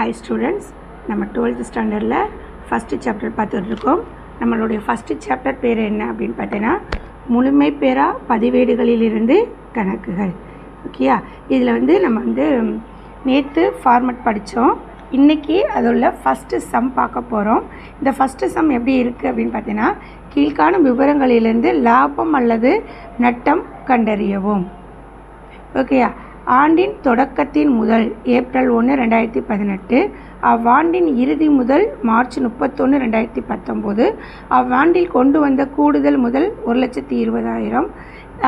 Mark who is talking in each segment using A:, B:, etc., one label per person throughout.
A: High students நம்ம twelfth ஸ்டாண்டர்டில் first chapter பார்த்துட்டு இருக்கோம் நம்மளுடைய ஃபஸ்ட்டு சாப்டர் பேர் என்ன அப்படின்னு பார்த்தீங்கன்னா முழுமை பேரா பதிவேடுகளிலிருந்து கணக்குகள். ஓகேயா இதில் வந்து நம்ம வந்து நேற்று ஃபார்மட் படித்தோம் இன்றைக்கி அதில் ஃபஸ்ட்டு சம் பார்க்க போகிறோம் இந்த ஃபஸ்ட்டு சம் எப்படி இருக்குது அப்படின்னு பார்த்தீங்கன்னா கீழ்காணும் விவரங்களிலிருந்து லாபம் அல்லது நட்டம் கண்டறியவும். ஓகேயா ஆண்டின் தொடக்கத்தின் முதல் ஏப்ரல் ஒன்று ரெண்டாயிரத்தி பதினெட்டு. அவ்வாண்டின் இறுதி முதல் மார்ச் முப்பத்தொன்று ரெண்டாயிரத்தி பத்தொம்போது. அவ்வாண்டில் கொண்டு வந்த கூடுதல் முதல் ஒரு லட்சத்தி இருபதாயிரம்.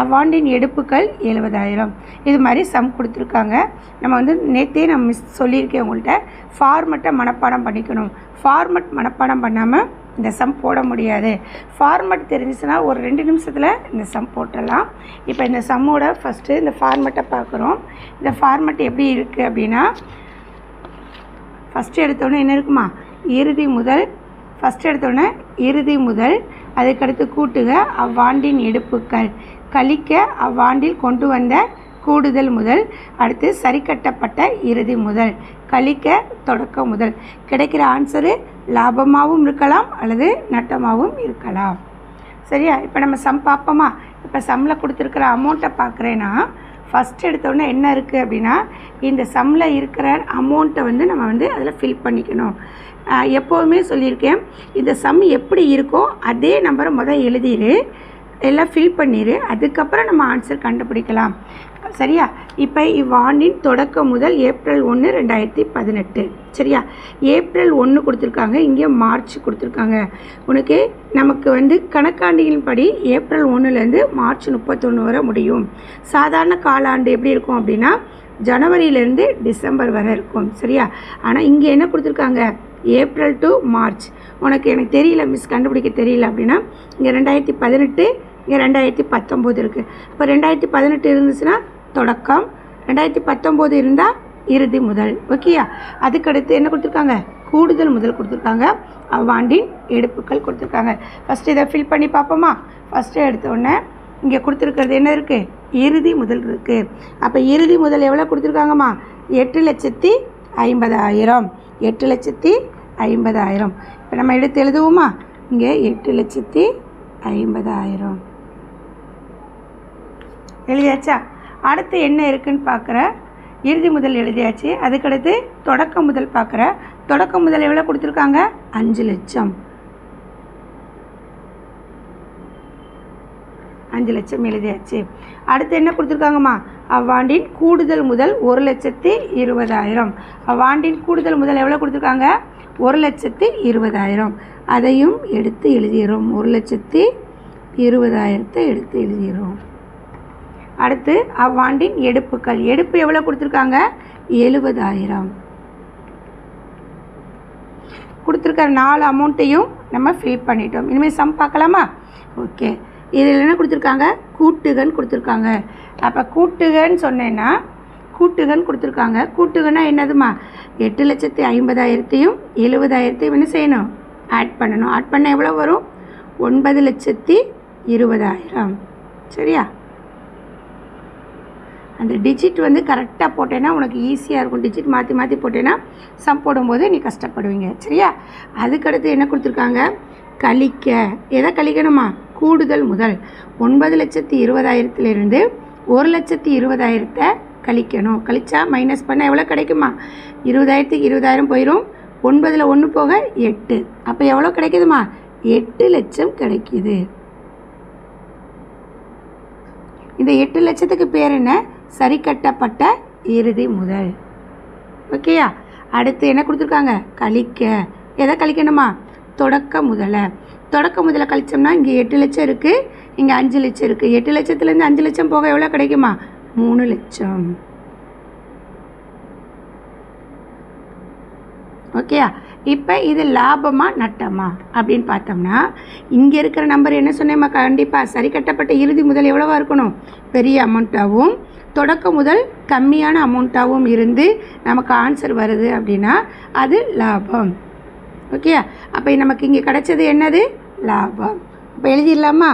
A: அவ்வாண்டின் எடுப்புகள் எழுபதாயிரம். இது மாதிரி சம் கொடுத்துருக்காங்க. நம்ம வந்து நேற்றே நான் மிஸ் சொல்லியிருக்கேன் உங்கள்கிட்ட ஃபார்மெட்டை மனப்பாடம் பண்ணிக்கணும். ஃபார்மெட் மனப்பாடம் பண்ணாமல் இந்த சம் போட முடியாது. ஃபார்மெட் தெரிஞ்சிச்சுன்னா ஒரு ரெண்டு நிமிஷத்தில் இந்த சம் போட்டுடலாம் இப்போ இந்த சம்மோட ஃபஸ்ட்டு இந்த ஃபார்மெட்டை பார்க்குறோம் இந்த ஃபார்மெட் எப்படி இருக்குது அப்படின்னா ஃபஸ்ட்டு எடுத்தோடனே என்ன இருக்குமா? இறுதி முதல் ஃபஸ்ட்டு எடுத்தோடனே இறுதி முதல் அதுக்கடுத்து கூட்டுக அவ்வாண்டின் எடுப்புக்கள் கழிக்க அவ்வாண்டில் கொண்டு வந்த கூடுதல் முதல் அடுத்து சரி கட்டப்பட்ட இறுதி முதல் கழிக்க தொடக்க முதல். கிடைக்கிற ஆன்சரு லாபமாகவும் இருக்கலாம் அல்லது நட்டமாகவும் இருக்கலாம். சரியா? இப்போ நம்ம சம் பார்ப்போமா? இப்போ சம்மில் கொடுத்துருக்குற அமௌண்ட்டை பார்க்குறேன்னா ஃபஸ்ட் எடுத்தோடனே என்ன இருக்குது அப்படின்னா இந்த சம்மில் இருக்கிற அமௌண்ட்டை வந்து நம்ம வந்து அதில் ஃபில் பண்ணிக்கணும். எப்போதுமே எப்போவுமே சொல்லியிருக்கேன் இந்த சம் எப்படி இருக்கோ அதே நம்பரை முதல் எழுதிடு எல்லாம் ஃபில் பண்ணிடு அதுக்கப்புறம் நம்ம ஆன்சர் கண்டுபிடிக்கலாம். சரியா? இப்போ இவ்வாண்டின் தொடக்கம் முதல் ஏப்ரல் ஒன்று ரெண்டாயிரத்தி பதினெட்டு. சரியா? ஏப்ரல் ஒன்று கொடுத்துருக்காங்க இங்கே மார்ச் கொடுத்துருக்காங்க. உனக்கு நமக்கு வந்து கணக்காண்டியின் படி ஏப்ரல் ஒன்றுலேருந்து மார்ச் முப்பத்தொன்று வரை முடியும். சாதாரண காலாண்டு எப்படி இருக்கும் அப்படின்னா ஜனவரியிலேருந்து டிசம்பர் வரை இருக்கும். சரியா? ஆனால் இங்கே என்ன கொடுத்துருக்காங்க? April to March. உனக்கு எனக்கு தெரியல மிஸ் கண்டுபிடிக்க தெரியல அப்படின்னா இங்கே ரெண்டாயிரத்தி பதினெட்டு இங்கே ரெண்டாயிரத்தி பத்தொம்போது இருக்குது இப்போ ரெண்டாயிரத்தி பதினெட்டு இருந்துச்சுன்னா தொடக்கம். ரெண்டாயிரத்தி பத்தொம்போது இருந்தால் இறுதி முதல். ஓகேயா அதுக்கடுத்து என்ன கொடுத்துருக்காங்க? கூடுதல் முதல் கொடுத்துருக்காங்க. அவ்வாண்டின் எடுப்புகள் கொடுத்துருக்காங்க. ஃபஸ்ட்டு இதை ஃபில் பண்ணி பார்ப்போமா? ஃபஸ்ட்டு எடுத்த உடனே இங்கே கொடுத்துருக்கிறது என்ன இருக்குது இறுதி முதல் இருக்குது அப்போ இறுதி முதல் எவ்வளோ கொடுத்துருக்காங்கம்மா? எட்டு லட்சத்தி ஐம்பதாயிரம். எட்டு லட்சத்தி ஐம்பதாயிரம். இப்போ நம்ம எடுத்து எழுதுவோமா? இங்கே எட்டு லட்சத்தி ஐம்பதாயிரம். எழுதியாச்சா? அடுத்து என்ன இருக்குன்னு பார்க்குற? இறுதி முதல் எழுதியாச்சு. அதுக்கடுத்து தொடக்க முதல் பார்க்குற. தொடக்க முதல் எவ்வளோ கொடுத்துருக்காங்க? அஞ்சு லட்சம். அஞ்சு லட்சம் எழுதியாச்சு. அடுத்து என்ன கொடுத்துருக்காங்கம்மா? அவ்வாண்டின் கூடுதல் முதல் ஒரு லட்சத்தி இருபதாயிரம். அவ்வாண்டின் கூடுதல் முதல் எவ்வளோ கொடுத்துருக்காங்க? ஒரு லட்சத்தி இருபதாயிரம். அதையும் எடுத்து எழுதிடுறோம். ஒரு லட்சத்தி இருபதாயிரத்தை எடுத்து எழுதிடுறோம். அடுத்து அவ்வாண்டின் எடுப்புகள். எடுப்பு எவ்வளோ கொடுத்துருக்காங்க? எழுபதாயிரம். கொடுத்துருக்கிற நாலு அமௌண்ட்டையும் நம்ம ஃபில் பண்ணிட்டோம். இனிமேல் சம் பார்க்கலாமா? ஓகே இதில் என்ன கொடுத்துருக்காங்க? கூட்டுகன்னு கொடுத்துருக்காங்க. அப்போ கூட்டுகன்னு சொன்னேன்னா கூட்டுகன் கொடுத்துருக்காங்க. கூட்டுகன்னா என்னதுமா? எட்டு லட்சத்தி ஐம்பதாயிரத்தையும் எழுபதாயிரத்தையும் என்ன செய்யணும்? ஆட் பண்ணணும். ஆட் பண்ண எவ்வளோ வரும்? ஒன்பது லட்சத்தி இருபதாயிரம். சரியா? அந்த டிஜிட் வந்து கரெக்டாக போட்டேன்னா உனக்கு ஈஸியாக இருக்கும். டிஜிட் மாற்றி மாற்றி போட்டேன்னா சம் போடும்போது நீ கஷ்டப்படுவீங்க. சரியா? அதுக்கடுத்து என்ன கொடுத்துருக்காங்க? கழிக்க. எதை கழிக்கணுமா? கூடுதல் முதல். ஒன்பது லட்சத்தி இருபதாயிரத்துலேருந்து ஒரு லட்சத்தி இருபதாயிரத்தை கழிக்கணும். கழிச்சா மைனஸ் பண்ணால் எவ்வளோ கிடைக்குமா? இருபதாயிரத்துக்கு இருபதாயிரம் போயிடும் ஒன்பதில் ஒன்று போக எட்டு. அப்போ எவ்வளோ கிடைக்குதுமா? எட்டு லட்சம் கிடைக்கிது. இந்த எட்டு லட்சத்துக்கு பேர் என்ன? சரி கட்டப்பட்ட இறுதி முதல். ஓகேயா அடுத்து என்ன கொடுத்துருக்காங்க? கழிக்க. எதை கழிக்கணுமா? தொடக்க முதல. தொடக்க முதல கழிச்சோம்னா இங்கே எட்டு லட்சம் இருக்குது இங்கே அஞ்சு லட்சம் இருக்குது எட்டு லட்சத்துலேருந்து அஞ்சு லட்சம் போக எவ்வளோ கிடைக்குமா? மூணு லட்சம். ஓகேயா இப்போ இது லாபமா நட்டமா? அப்படின்னு பார்த்தோம்னா இங்கே இருக்கிற நம்பர் என்ன சொன்னேம்மா? கண்டிப்பாக சரி கட்டப்பட்ட இறுதி முதல் எவ்வளோவா இருக்கணும்? பெரிய அமௌண்ட்டாகவும் தொடக்கம் முதல் கம்மியான அமௌண்ட்டாகவும் இருந்து நமக்கு ஆன்சர் வருது அப்படின்னா அது லாபம். ஓகேயா அப்போ நமக்கு இங்கே கிடைச்சது என்னது? லாபம். இப்போ எழுதிடலாமா?